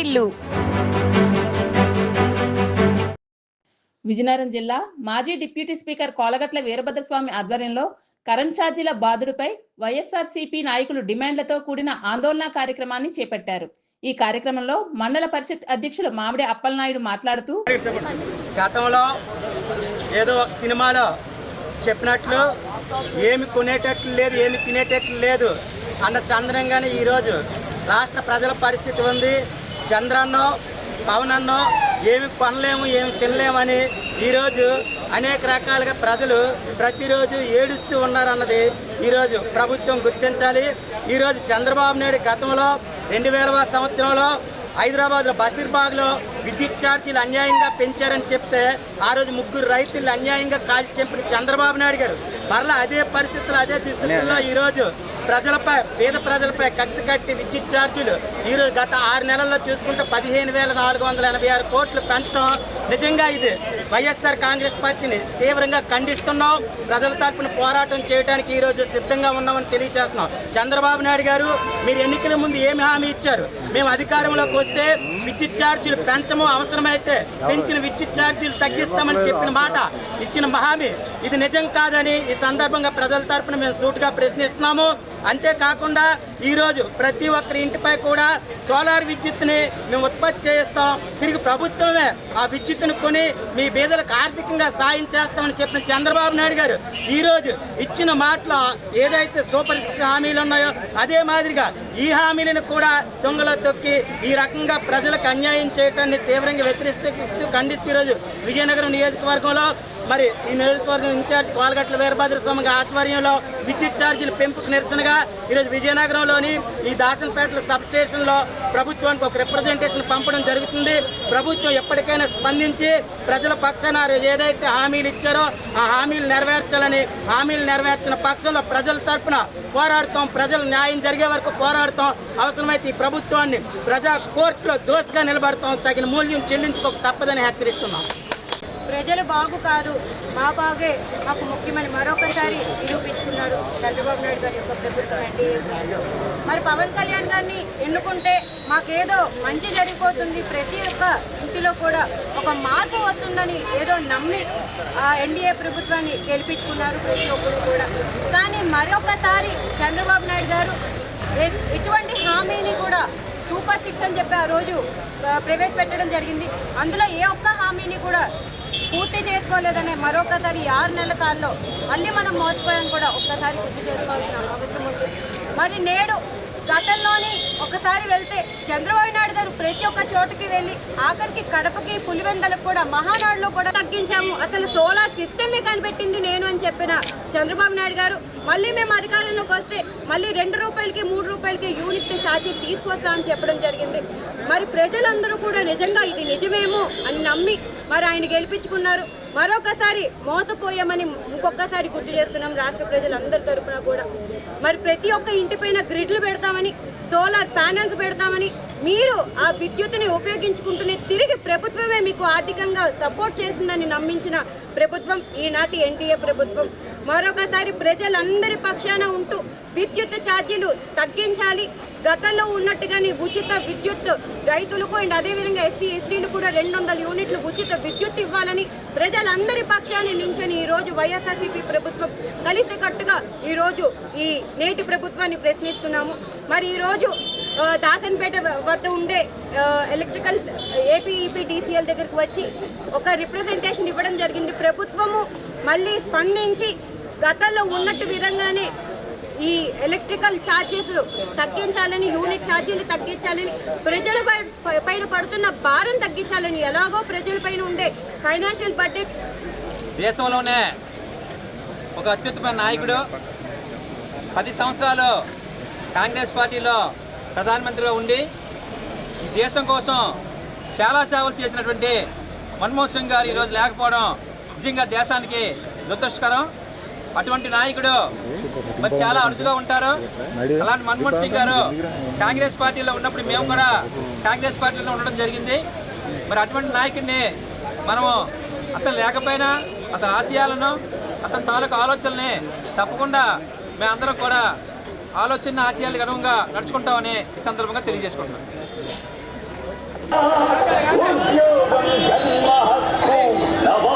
వాటిల్లు విజయనగరం జిల్లా మాజీ deputy speaker Kolagatla Veerabhadraswamy ఆధ్వర్యంలో కరెంట్ ఛార్జీల బాధుడిపై వైఎస్ఆర్సీపీ నాయకులు డిమాండ్లతో కూడిన ఆందోళన కార్యక్రమాన్ని చేపట్టారు. ఈ కార్యక్రమంలో మండల పరిషత్ అధ్యక్షులు మామిడి అప్పలనాయుడు మాట్లాడుతూ గతంలో ఏదో ఒక సినిమాలో చెప్పినట్లు ఏమి కొనేటట్లు లేదు ఏమి తినేటట్లు లేదు అన్న చంద్రంగానే ఈరోజు రాష్ట్ర ప్రజల పరిస్థితి ఉంది. చంద్రన్నో పవనన్నో ఏమి కొనలేము ఏమి తినలేమని ఈరోజు అనేక రకాలుగా ప్రజలు ప్రతిరోజు ఏడుస్తూ ఉన్నారన్నది ఈరోజు ప్రభుత్వం గుర్తించాలి. ఈరోజు చంద్రబాబు నాయుడు గతంలో రెండు వేలవ సంవత్సరంలో హైదరాబాద్లో బషీర్బాగ్లో విద్యుత్ ఛార్జీలు అన్యాయంగా పెంచారని చెప్తే ఆ రోజు ముగ్గురు రైతులు అన్యాయంగా కాల్చి చంపిన చంద్రబాబు నాయుడు గారు. మరలా అదే పరిస్థితుల్లో అదే దుస్థితుల్లో ఈరోజు ప్రజలపై పేద ప్రజలపై కక్ష కట్టి విద్యుత్ ఛార్జీలు. ఈరోజు గత ఆరు నెలల్లో చూసుకుంటే పదిహేను వేల నాలుగు వందల ఎనభై ఆరు కోట్లు పెంచడం నిజంగా ఇది వైఎస్ఆర్ కాంగ్రెస్ పార్టీని తీవ్రంగా ఖండిస్తున్నాం. ప్రజల తరపున పోరాటం చేయడానికి ఈరోజు సిద్ధంగా ఉన్నామని తెలియజేస్తున్నాం చంద్రబాబు నాయుడు గారు మీరు ఎన్నికల ముందు ఏమి హామీ ఇచ్చారు? మేము అధికారంలోకి వస్తే విద్యుత్ ఛార్జీలు పెంచము అవసరమైతే పెంచిన విద్యుత్ ఛార్జీలు తగ్గిస్తామని చెప్పిన మాట ఇచ్చిన హామీ. ఇది నిజం కాదని ఈ సందర్భంగా ప్రజల తరపున మేము సూటుగా ప్రశ్నిస్తున్నాము. అంతేకాకుండా ఈరోజు ప్రతి ఒక్కరి ఇంటిపై కూడా సోలార్ విద్యుత్ని మేము ఉత్పత్తి చేస్తాం తిరిగి ప్రభుత్వమే ఆ విద్యుత్తును కొని మీ బీదలకు ఆర్థికంగా సాయం చేస్తామని చెప్పిన చంద్రబాబు నాయుడు గారు ఈరోజు ఇచ్చిన మాటలో ఏదైతే సూపరిస్థితి హామీలు ఉన్నాయో అదే మాదిరిగా ఈ హామీలను కూడా దొంగలో తొక్కి ఈ రకంగా ప్రజలకు అన్యాయం చేయటాన్ని తీవ్రంగా వ్యతిరేకిస్తూ ఖండిస్తూ ఈరోజు విజయనగరం నియోజకవర్గంలో మరి ఈ నియోజకవర్గం ఇన్ఛార్జ్ కోలగట్ల వీరభద్ర స్వామి ఆధ్వర్యంలో విద్యుత్ ఛార్జీల పెంపుకు నిరసనగా ఈరోజు విజయనగరంలోని ఈ దాసనపేటల సబ్ స్టేషన్లో ప్రభుత్వానికి ఒక రిప్రజెంటేషన్ పంపడం జరుగుతుంది. ప్రభుత్వం ఎప్పటికైనా స్పందించి ప్రజల పక్షాన ఏదైతే హామీలు ఇచ్చారో ఆ హామీలు నెరవేర్చాలని హామీలు నెరవేర్చిన పక్షంలో ప్రజల తరఫున పోరాడతాం ప్రజల న్యాయం జరిగే వరకు పోరాడతాం. అవసరమైతే ఈ ప్రభుత్వాన్ని ప్రజా కోర్టులో దోషగా నిలబడతాం. తగిన మూల్యం చెల్లించుకోక తప్పదని హెచ్చరిస్తున్నాం. ప్రజలు బాగు కాదు మా బాగే మాకు ముఖ్యమని మరొకసారి నిరూపించుకున్నాడు చంద్రబాబు నాయుడు గారి యొక్క ప్రభుత్వం ఎన్డీఏ మరి పవన్ కళ్యాణ్ గారిని ఎన్నుకుంటే మాకేదో మంచి జరిగిపోతుంది. ప్రతి ఒక్క ఇంటిలో కూడా ఒక మార్పు వస్తుందని ఏదో నమ్మి ఆ ఎన్డీఏ ప్రభుత్వాన్ని గెలిపించుకున్నారు ప్రతి ఒక్కరు కూడా. కానీ మరొకసారి చంద్రబాబు నాయుడు గారు ఎటువంటి హామీని కూడా సూపర్ సిక్స్ అని చెప్పి ఆ రోజు ప్రవేశపెట్టడం జరిగింది. అందులో ఏ ఒక్క హామీని కూడా పూర్తి చేసుకోలేదనే మరొకసారి ఆరు నెలల కాలంలో మళ్ళీ మనం మోసపోయాం కూడా ఒక్కసారి గుర్తు చేసుకోవాల్సిన అవసరం ఉంది. మరి నేడు గతంలోని ఒకసారి వెళ్తే చంద్రబాబు నాయుడు గారు ప్రతి ఒక్క చోటుకి వెళ్ళి ఆఖరికి కడపకి పులివెందలకు కూడా మహానాడులో కూడా తగ్గించాము. అసలు సోలార్ సిస్టమే కనిపెట్టింది నేను అని చెప్పిన చంద్రబాబు నాయుడు గారు మళ్ళీ మేము అధికారంలోకి వస్తే మళ్ళీ రెండు రూపాయలకి మూడు రూపాయలకి యూనిట్ ఛార్జీ తీసుకొస్తామని చెప్పడం జరిగింది. మరి ప్రజలందరూ కూడా నిజంగా ఇది నిజమేమో అని నమ్మి మరి ఆయన గెలిపించుకున్నారు. మరొకసారి మోసపోయామని ఇంకొకసారి గుర్తు చేస్తున్నాం రాష్ట్ర ప్రజలందరి తరఫున కూడా. మరి ప్రతి ఒక్క ఇంటిపైన గ్రిడ్లు పెడతామని సోలార్ ప్యానెల్స్ పెడతామని మీరు ఆ విద్యుత్తుని ఉపయోగించుకుంటూనే తిరిగి ప్రభుత్వమే మీకు ఆర్థికంగా సపోర్ట్ చేసిందని నమ్మించిన ప్రభుత్వం ఈనాటి ఎన్టీఏ ప్రభుత్వం. మరొకసారి ప్రజలందరి పక్షాన ఉంటూ విద్యుత్ ఛార్జీలు తగ్గించాలి. గతంలో ఉన్నట్టుగానే ఉచిత విద్యుత్ రైతులకు అండ్ అదేవిధంగా ఎస్సీ ఎస్టీలు కూడా రెండు వందల యూనిట్లు ఉచిత విద్యుత్ ఇవ్వాలని ప్రజలందరి పక్షాన్ని నించని ఈరోజు వైఎస్ఆర్సీపీ ప్రభుత్వం కలిసికట్టుగా ఈరోజు ఈ నేటి ప్రభుత్వాన్ని ప్రశ్నిస్తున్నాము. మరి ఈరోజు దాసన్పేట వద్ద ఉండే ఎలక్ట్రికల్ ఏపీఈపీ డీసీఎల్ దగ్గరకు వచ్చి ఒక రిప్రజెంటేషన్ ఇవ్వడం జరిగింది. ప్రభుత్వము మళ్ళీ స్పందించి గతంలో ఉన్నట్టు విధంగానే ఈ ఎలక్ట్రికల్ ఛార్జెస్ తగ్గించాలని యూనిట్ ఛార్జీలు తగ్గించాలని ప్రజల పైన పడుతున్న భారం తగ్గించాలని ఎలాగో ప్రజలపైన ఉండే ఫైనాన్షియల్ బడ్జెట్ దేశంలోనే ఒక అత్యుత్తమ నాయకుడు. పది సంవత్సరాలు కాంగ్రెస్ పార్టీలో ప్రధానమంత్రిగా ఉండి ఈ దేశం కోసం చాలా సేవలు చేసినటువంటి మన్మోహన్ సింగ్ గారు ఈరోజు లేకపోవడం నిజంగా దేశానికి దురదృష్టకరం. అటువంటి నాయకుడు. మరి చాలా అరుదుగా ఉంటారు. అలాంటి మన్మోహన్ సింగ్ గారు కాంగ్రెస్ పార్టీలో ఉన్నప్పుడు మేము కూడా కాంగ్రెస్ పార్టీలో ఉండడం జరిగింది. మరి అటువంటి నాయకుడిని మనము అతను లేకపోయినా అతని ఆశయాలను అతని తాలూకు ఆలోచనల్ని తప్పకుండా మేమందరం కూడా ఆలోచన ఆశయాలకు అనుగుణంగా నడుచుకుంటామని ఈ సందర్భంగా తెలియజేసుకుంటున్నాం. ఉద్యోగం జన్మ హక్కు నవ